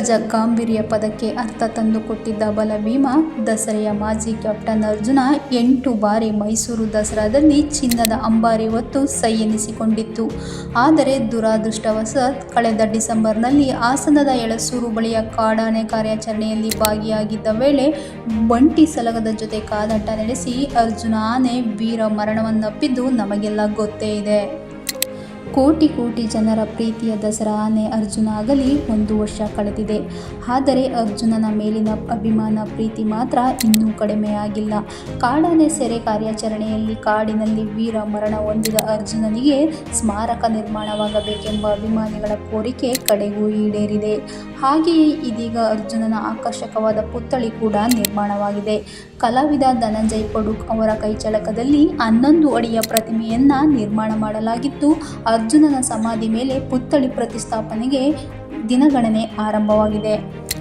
ಗಜ ಗಾಂಭೀರ್ಯ ಪದಕ್ಕೆ ಅರ್ಥ ತಂದುಕೊಟ್ಟಿದ್ದ ಬಲಭೀಮ, ದಸರೆಯ ಮಾಜಿ ಕ್ಯಾಪ್ಟನ್ ಅರ್ಜುನ ಎಂಟು ಬಾರಿ ಮೈಸೂರು ದಸರಾದಲ್ಲಿ ಚಿನ್ನದ ಅಂಬಾರಿ ಹೊತ್ತು ಸೈ ಎನಿಸಿಕೊಂಡಿತ್ತು ಆದರೆ ದುರಾದೃಷ್ಟವಶಾತ್ ಕಳೆದ ಡಿಸೆಂಬರ್ನಲ್ಲಿ ಹಾಸನದ ಎಳಸೂರು ಬಳಿಯ ಕಾಡಾನೆ ಕಾರ್ಯಾಚರಣೆಯಲ್ಲಿ ಭಾಗಿಯಾಗಿದ್ದ ವೇಳೆ ಬಂಟಿ ಸಲಗದ ಜೊತೆ ಕಾದಾಟ ನಡೆಸಿ ಅರ್ಜುನ ಆನೆ ವೀರ ಮರಣವನ್ನಪ್ಪಿದ್ದು ನಮಗೆಲ್ಲ ಗೊತ್ತೇ ಇದೆ. ಕೋಟಿ ಕೋಟಿ ಜನರ ಪ್ರೀತಿಯ ದಸರಾ ಆನೆ ಅರ್ಜುನ ಆಗಲಿ ಒಂದು ವರ್ಷ ಕಳೆದಿದೆ. ಆದರೆ ಅರ್ಜುನನ ಮೇಲಿನ ಅಭಿಮಾನ ಪ್ರೀತಿ ಮಾತ್ರ ಇನ್ನೂ ಕಡಿಮೆಯಾಗಿಲ್ಲ ಕಾಡಾನೆ ಸೆರೆ ಕಾರ್ಯಾಚರಣೆಯಲ್ಲಿ ಕಾಡಿನಲ್ಲಿ ವೀರ ಮರಣ ಹೊಂದಿದ ಅರ್ಜುನನಿಗೆ ಸ್ಮಾರಕ ನಿರ್ಮಾಣವಾಗಬೇಕೆಂಬ ಅಭಿಮಾನಿಗಳ ಕೋರಿಕೆ ಕಡೆಗೂ ಈಡೇರಿದೆ. ಹಾಗೆಯೇ ಇದೀಗ ಅರ್ಜುನನ ಆಕರ್ಷಕವಾದ ಪುತ್ಥಳಿ ಕೂಡ ನಿರ್ಮಾಣವಾಗಿದೆ. ಕಲಾವಿದ ಧನಂಜಯ್ ಪಡುಕ್ ಅವರ ಕೈಚಳಕದಲ್ಲಿ ಹನ್ನೊಂದು ಅಡಿಯ ಪ್ರತಿಮೆಯನ್ನ ನಿರ್ಮಾಣ ಮಾಡಲಾಗಿದ್ದು ಅರ್ಜುನನ ಸಮಾಧಿ ಮೇಲೆ ಪುತ್ಥಳಿ ಪ್ರತಿಷ್ಠಾಪನೆಗೆ ದಿನಗಣನೆ ಆರಂಭವಾಗಿದೆ.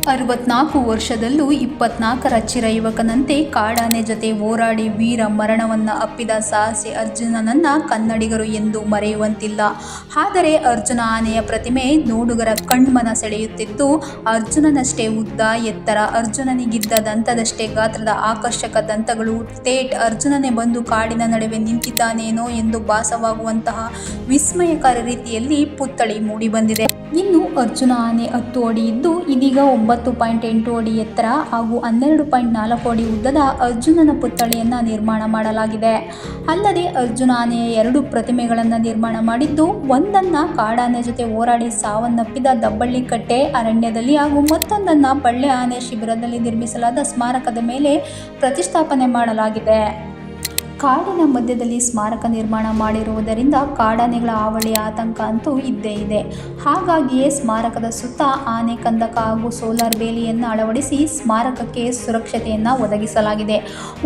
ಅರವತ್ನಾಲ್ಕು ವರ್ಷದಲ್ಲೂ ಇಪ್ಪತ್ನಾಲ್ಕರ ಚಿರಯುವಕನಂತೆ ಕಾಡಾನೆ ಜೊತೆ ಹೋರಾಡಿ ವೀರ ಮರಣವನ್ನು ಅಪ್ಪಿದ ಸಾಹಸಿ ಅರ್ಜುನನನ್ನ ಕನ್ನಡಿಗರು ಎಂದು ಮರೆಯುವಂತಿಲ್ಲ. ಆದರೆ ಅರ್ಜುನ ಆನೆಯ ಪ್ರತಿಮೆ ನೋಡುಗರ ಕಣ್ಮನ ಸೆಳೆಯುತ್ತಿದ್ದು ಅರ್ಜುನನಷ್ಟೇ ಉದ್ದ ಎತ್ತರ, ಅರ್ಜುನನಿಗಿದ್ದ ದಂತದಷ್ಟೇ ಗಾತ್ರದ ಆಕರ್ಷಕ ದಂತಗಳು. ತೇಟ್ ಅರ್ಜುನನೇ ಬಂದು ಕಾಡಿನ ನಡುವೆ ನಿಂತಿದ್ದಾನೇನೋ ಎಂದು ಭಾಸವಾಗುವಂತಹ ವಿಸ್ಮಯಕರ ರೀತಿಯಲ್ಲಿ ಪುತ್ಥಳಿ ಮೂಡಿಬಂದಿದೆ. ಇನ್ನು ಅರ್ಜುನ ಆನೆ ಹತ್ತು ಅಡಿ ಇದ್ದು ಇದೀಗ ಒಂಬತ್ತು ಪಾಯಿಂಟ್ ಎಂಟು ಅಡಿ ಎತ್ತರ ಹಾಗೂ ಹನ್ನೆರಡು ಪಾಯಿಂಟ್ ನಾಲ್ಕು ಅಡಿ ಉದ್ದದ ಅರ್ಜುನನ ಪುತ್ಥಳಿಯನ್ನು ನಿರ್ಮಾಣ ಮಾಡಲಾಗಿದೆ. ಅಲ್ಲದೆ ಅರ್ಜುನ ಆನೆಯ ಎರಡು ಪ್ರತಿಮೆಗಳನ್ನು ನಿರ್ಮಾಣ ಮಾಡಿದ್ದು ಒಂದನ್ನು ಕಾಡಾನೆ ಜೊತೆ ಹೋರಾಡಿ ಸಾವನ್ನಪ್ಪಿದ ದಬ್ಬಳ್ಳಿಕಟ್ಟೆ ಅರಣ್ಯದಲ್ಲಿ ಹಾಗೂ ಮತ್ತೊಂದನ್ನು ಬಳ್ಳೆ ಆನೆ ಶಿಬಿರದಲ್ಲಿ ನಿರ್ಮಿಸಲಾದ ಸ್ಮಾರಕದ ಮೇಲೆ ಪ್ರತಿಷ್ಠಾಪನೆ ಮಾಡಲಾಗಿದೆ. ಕಾಡಿನ ಮಧ್ಯದಲ್ಲಿ ಸ್ಮಾರಕ ನಿರ್ಮಾಣ ಮಾಡಿರುವುದರಿಂದ ಕಾಡಾನೆಗಳ ಹಾವಳಿಯ ಆತಂಕ ಅಂತೂ ಇದ್ದೇ ಇದೆ. ಹಾಗಾಗಿಯೇ ಸ್ಮಾರಕದ ಸುತ್ತ ಆನೆ, ಕಂದಕ ಹಾಗೂ ಸೋಲಾರ್ ಬೇಲಿಯನ್ನು ಅಳವಡಿಸಿ ಸ್ಮಾರಕಕ್ಕೆ ಸುರಕ್ಷತೆಯನ್ನು ಒದಗಿಸಲಾಗಿದೆ.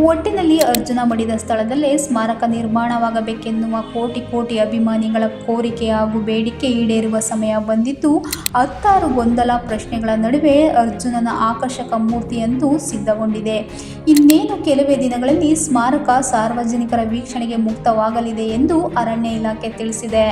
ಒಟ್ಟಿನಲ್ಲಿ ಅರ್ಜುನ ಮಡಿದ ಸ್ಥಳದಲ್ಲೇ ಸ್ಮಾರಕ ನಿರ್ಮಾಣವಾಗಬೇಕೆನ್ನುವ ಕೋಟಿ ಕೋಟಿ ಅಭಿಮಾನಿಗಳ ಕೋರಿಕೆ ಹಾಗೂ ಬೇಡಿಕೆ ಈಡೇರುವ ಸಮಯ ಬಂದಿದ್ದು, ಹತ್ತಾರು ಗೊಂದಲ ಪ್ರಶ್ನೆಗಳ ನಡುವೆ ಅರ್ಜುನನ ಆಕರ್ಷಕ ಮೂರ್ತಿಯಂತೂ ಸಿದ್ಧಗೊಂಡಿದೆ. ಇನ್ನೇನು ಕೆಲವೇ ದಿನಗಳಲ್ಲಿ ಸ್ಮಾರಕ ಸಾರ್ವಜನಿಕರ ವೀಕ್ಷಣೆಗೆ ಮುಕ್ತವಾಗಲಿದೆ ಎಂದು ಅರಣ್ಯ ಇಲಾಖೆ ತಿಳಿಸಿದೆ.